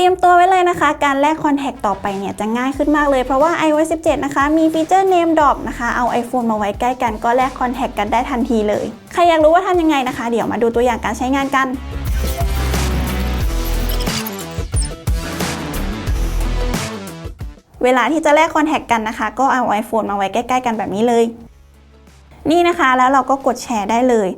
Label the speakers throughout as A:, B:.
A: รียมตัวไว้เลยนะคะ การแลกคอนแทคต่อไปเนี่ยจะง่ายขึ้นมากเลย เพราะว่า iOS 17 นะคะ มีฟีเจอร์ Name Drop นะคะ เอา iPhone มาไว้ใกล้กันก็แลกคอนแทคกันได้ทันทีเลย ใครอยากรู้ว่าทำยังไงนะคะ เดี๋ยวมาดูตัวอย่างการใช้งานกันเวลาที่จะแลกคอนแทคกันนะคะ ก็เอา iPhone มาไว้ใกล้ ๆ กันแบบนี้เลย นี่นะคะแล้วเราก็กดแชร์ได้เลย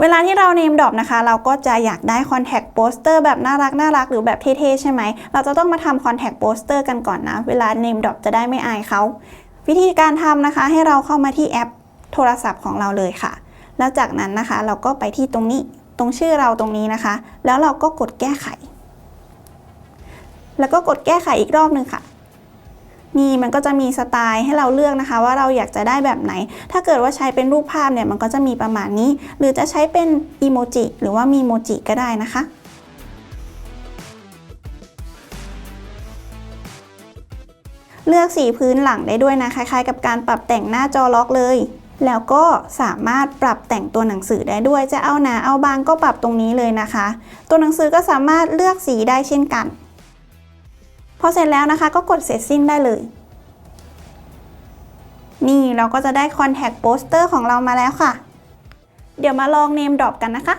A: เวลาที่เราเนมดรอปนะคะ เราก็จะอยากได้คอนแทคโปสเตอร์แบบน่ารักน่ารักหรือแบบเท่ๆใช่ไหม เราจะต้องมาทำคอนแทคโปสเตอร์กันก่อนนะ เวลาเนมดรอปจะได้ไม่อายเขา วิธีการทำนะคะ ให้เราเข้ามาที่แอปโทรศัพท์ของเราเลยค่ะ แล้วจากนั้นนะคะ เราก็ไปที่ตรงนี้ ตรงชื่อเราตรงนี้นะคะ แล้วเราก็กดแก้ไข แล้วก็กดแก้ไขอีกรอบหนึ่งค่ะ นี่มันก็จะมีสไตล์ให้เราเลือกนะคะ ว่าเราอยากจะได้แบบไหน ถ้าเกิดว่าใช้เป็นรูปภาพเนี่ยมันก็จะมีประมาณนี้ หรือจะใช้เป็นอีโมจิหรือว่ามีโมจิก็ได้นะคะเลือกสีพื้นหลังได้ด้วยนะ คล้ายๆ กับการปรับแต่งหน้าจอล็อกเลย แล้วก็สามารถปรับแต่งตัวหนังสือได้ด้วย จะเอาหนาเอาบางก็ปรับตรงนี้เลยนะคะ ตัวหนังสือก็สามารถเลือกสีได้เช่นกัน พอเสร็จแล้วนะคะก็กดเสร็จสิ้นได้เลย นี่เราก็จะได้คอนแทคโปสเตอร์ของเรามาแล้วค่ะ เดี๋ยวมาลองเนมดรอปกันนะคะ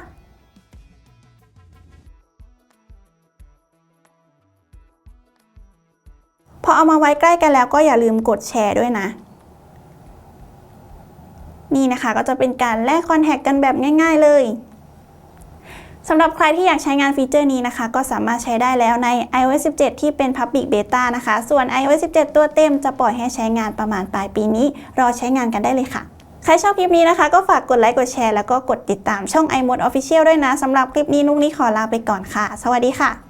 A: พอเอามาไว้ใกล้กันแล้วก็อย่าลืมกดแชร์ด้วยนะ นี่นะคะก็จะเป็นการแลกคอนแทคกันแบบง่าย ๆเลย สำหรับใครที่อยากใช้งานฟีเจอร์นี้นะคะ ก็สามารถใช้ได้แล้วใน iOS 17 ที่เป็น Public Beta นะคะ ส่วน iOS 17 ตัวเต็มจะปล่อยให้ใช้งานประมาณปลายปีนี้ รอใช้งานกันได้เลยค่ะ ใครชอบคลิปนี้นะคะ ก็ฝากกดไลค์กดแชร์แล้วก็กดติดตามช่อง iMode Official ด้วยนะสำหรับคลิปนี้นุกนี้ขอลาไปก่อนค่ะ สวัสดีค่ะ